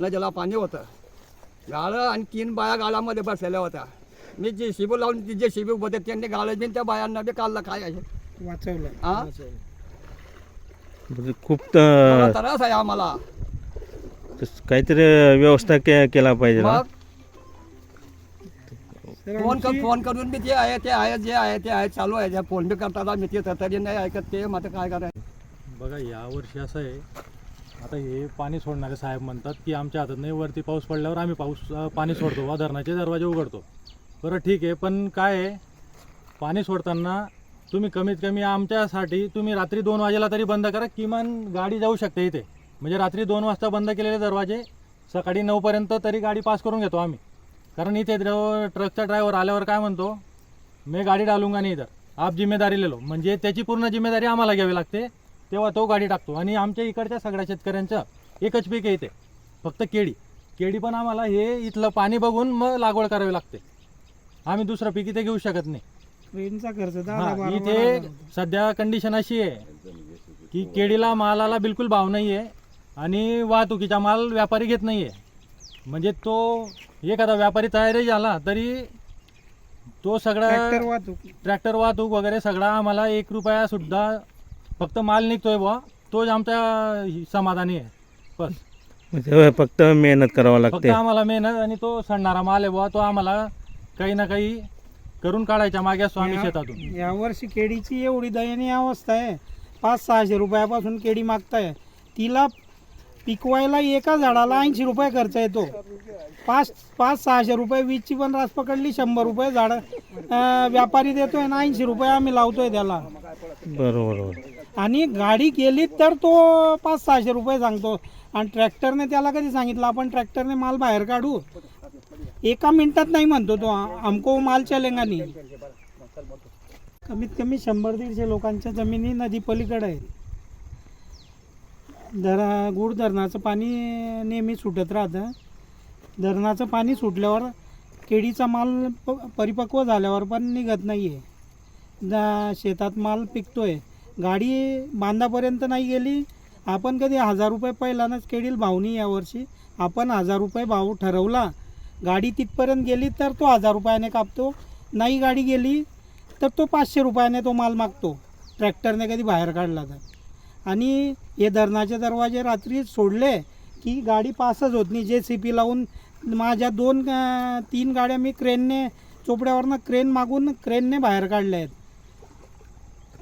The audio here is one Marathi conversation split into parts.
नदीला पाणी होतं. गाळं आणि तीन बाया गाळामध्ये बसलेल्या होत्या. मी जे शिबू लावून जे शिबी होते त्यांनी गाळं बिन त्या बायांना बी काढलं काय आहे वाचवलं. हा? म्हणजे खूप मला त- त्रास आहे आम्हाला. काहीतरी व्यवस्था के केला पाहिजे ना? मग? फोन कर फोन करून मी ते आहे ते आहे जे आहे ते आहे चालू आहे. जे फोन बी करतात आम्ही ते तरी नाही ऐकत ते आता काय करायचं? बघा यावर्षी असं आहे आता हे पाणी सोडणारे साहेब म्हणतात की आमच्या हातात नाही वरती पाऊस पडल्यावर आम्ही पाऊस पाणी सोडतो वा धरणाचे दरवाजे उघडतो. बरं ठीक आहे पण काय आहे? पाणी सोडताना तुम्ही कमीत कमी आमच्यासाठी तुम्ही रात्री दोन वाजेला तरी बंद करा किमान गाडी जाऊ शकते इथे. म्हणजे रात्री दोन वाजता बंद केलेले दरवाजे सकाळी नऊपर्यंत तरी गाडी पास करून घेतो आम्ही. कारण इथे ट्रकचा ड्रायव्हर आल्यावर काय म्हणतो? मी गाडी डालूंगा नाही इथं आप जिम्मेदारी ले. म्हणजे त्याची पूर्ण जिम्मेदारी आम्हाला घ्यावी लागते. तेव्हा तो गाडी टाकतो. आणि आमच्या इकडच्या सगळ्या शेतकऱ्यांचं एकच पीक इथे. फक्त केळी. केळी पण आम्हाला हे इथलं पाणी बघून मग लागवड करावी लागते. आम्ही दुसरं पीक इथे घेऊ शकत नाही. ट्रेनचा खर्च दहा हा, बारा इथे बारा सध्या कंडिशन अशी आहे की केळीला मालाला बिलकुल भाव नाही आहे आणि वाहतुकीचा माल व्यापारी घेत नाही आहे म्हणजे तो एखादा व्यापारी तयारी झाला तरी तो सगळा ट्रॅक्टर वाहतूक. ट्रॅक्टर वाहतूक वगैरे सगळा आम्हाला एक रुपया सुद्धा फक्त माल निघतोय बुवा. तोच आमच्या हि- समाधानी आहे. बस. म्हणजे फक्त मेहनत करावं फक्त लागते. आम्हाला मेहनत आणि तो सडणारा माल आहे बुवा तो आम्हाला काही ना काही करून काढायच्या मागे असतो आम्ही या- शेतातून. यावर्षी केळीची एवढी दयनीय अवस्था आहे. पाच सहाशे रुपयापासून केळी मागताय. तिला पिकवायला एका झाडाला ऐंशी रुपये खर्च येतो. पाच पाच सहाशे रुपये वीजची पण रास पकडली शंभर रुपये झाड अं, व्यापारी देतोय ना ऐंशी रुपये आम्ही लावतोय त्याला. बरोबर बरोबर. आणि गाडी गेली तर तो पाच सहाशे रुपये सांगतो. आणि ट्रॅक्टरने त्याला कधी सांगितलं आपण ट्रॅक्टरने माल बाहेर काढू. एका मिनिटात नाही म्हणतो तो आमको माल चलेगा नाही. कमीत कमी शंभर दीडशे लोकांच्या जमिनी नदी पलीकडे आहेत. धरा गुड धरणाचं पाणी नेहमी सुटत राहतं. धरणाचं पाणी सुटल्यावर केळीचा माल प परिपक्व झाल्यावर पण निघत नाही आहे शेतात माल पिकतोय. गाडी बांधापर्यंत नाही गेली. आपण कधी हजार रुपये पहिल्यानंच केळील भावनी यावर्षी आपण हजार रुपये भाव ठरवला. गाडी तिथपर्यंत गेली तर तो हजार रुपयाने कापतो. नाही गाडी गेली तर तो पाचशे रुपयाने तो माल मागतो. ट्रॅक्टरने कधी बाहेर काढला तर. आणि हे धरणाचे दरवाजे रात्री सोडले की गाडी पासच होत नाही. जे सी पी लावून माझ्या दोन तीन गाड्या मी क्रेनने चोपड्यावरनं क्रेन मागून क्रेनने बाहेर काढल्या आहेत.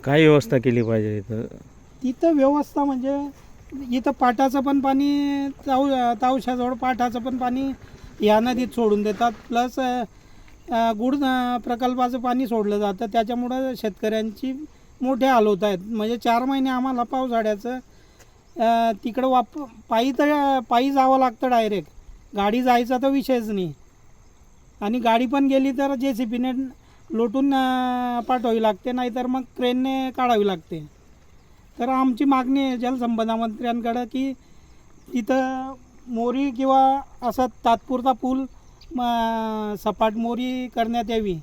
काय व्यवस्था केली पाहिजे इथं? तिथं व्यवस्था म्हणजे इथं पाटाचं पण पाणी ताव तावशाजवळ पाटाचं पण पाणी या नदीत सोडून देतात. प्लस गुड प्रकल्पाचं पाणी सोडलं जातं. त्याच्यामुळं शेतकऱ्यांची मोठे हाल होत आहेत. म्हणजे चार महिने आम्हाला पावसाळ्याचं तिकडं वाप पायी तर पायी जावं लागतं डायरेक्ट. गाडी जायचा तर विषयच नाही. आणि गाडी पण गेली तर जे सी पीने लोटून पाठवावी लागते नाहीतर मग क्रेनने काढावी लागते. तर आमची मागणी आहे जलसंबंधामंत्र्यांकडं की तिथं मोरी किंवा असा तात्पुरता पूल म, सपाट मोरी करण्यात यावी.